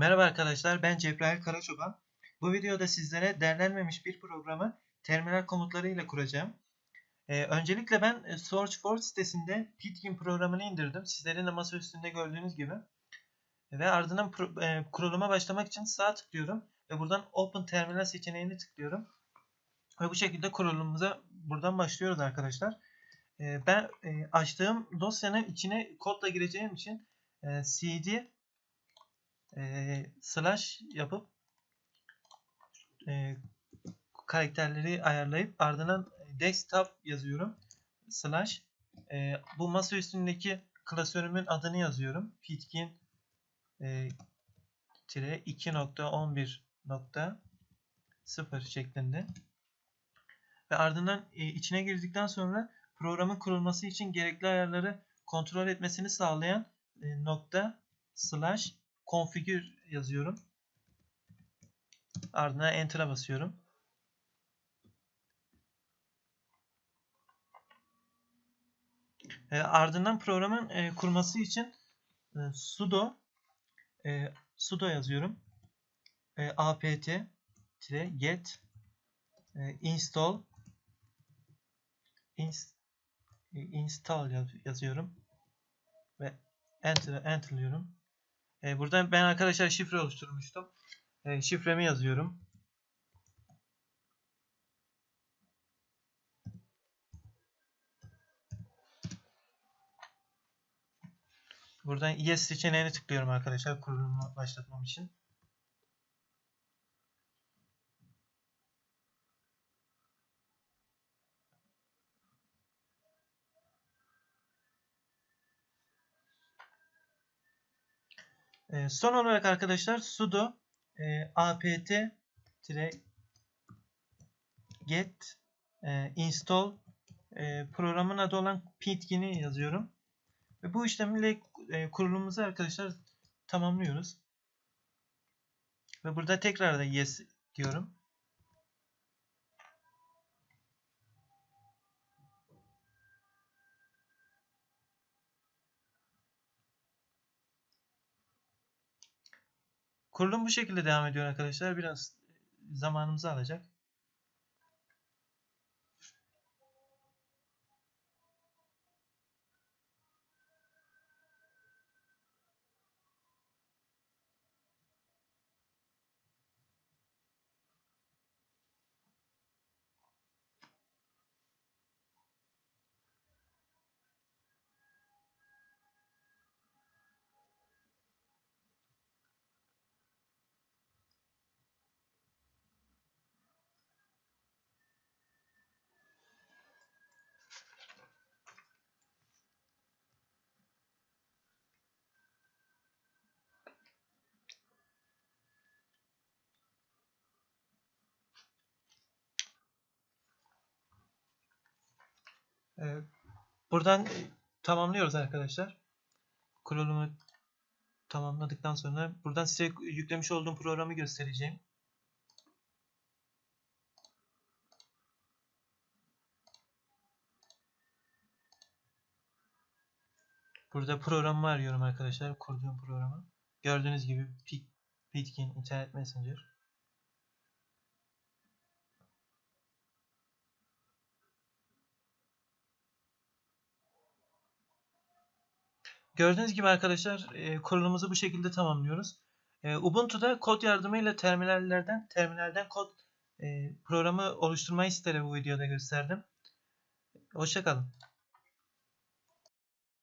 Merhaba arkadaşlar, ben Cebrail Karaçoban. Bu videoda sizlere derlenmemiş bir programı terminal komutları ile kuracağım. Ee, öncelikle ben e, SourceForge sitesinde Pitkin programını indirdim. Sizlerin de masa üstünde gördüğünüz gibi. Ve ardından pro, e, kuruluma başlamak için sağ tıklıyorum. Ve buradan Open Terminal seçeneğini tıklıyorum. Ve bu şekilde kurulumumuza buradan başlıyoruz arkadaşlar. Ee, ben e, açtığım dosyanın içine kodla gireceğim için e, cd e, slash yapıp e, karakterleri ayarlayıp ardından desktop yazıyorum. Slash e, bu masa üstündeki klasörümün adını yazıyorum. Pitkin e, 2.11.0 şeklinde. Ve ardından e, içine girdikten sonra programın kurulması için gerekli ayarları kontrol etmesini sağlayan e, nokta slash configure yazıyorum. Ardından enter'a basıyorum. E, ardından programın e, kurması için e, sudo e, sudo yazıyorum. E, apt get e, install inst, e, install yaz, yazıyorum ve enter enterlıyorum. E, buradan ben arkadaşlar şifre oluşturmuştum. E, şifremi yazıyorum. Buradan yes seçeneğine tıklıyorum arkadaşlar kurulumu başlatmam için. E, son olarak arkadaşlar sudo e, apt get e, install e, programın adı olan pitkin'i yazıyorum. Ve bu işlemle e, kurulumumuzu arkadaşlar tamamlıyoruz. Ve burada tekrar da yes diyorum. Kurulum bu şekilde devam ediyor arkadaşlar. Biraz zamanımızı alacak. Buradan tamamlıyoruz arkadaşlar. Kurulumu tamamladıktan sonra buradan size yüklemiş olduğum programı göstereceğim. Burada programı arıyorum arkadaşlar. Kurduğum programı. Gördüğünüz gibi Pitkin Internet Messenger. Gördüğünüz gibi arkadaşlar e, kurulumuzu bu şekilde tamamlıyoruz. E, Ubuntu'da kod yardımıyla terminallerden terminalden kod e, programı oluşturmayı sizlere bu videoda gösterdim. Hoşçakalın.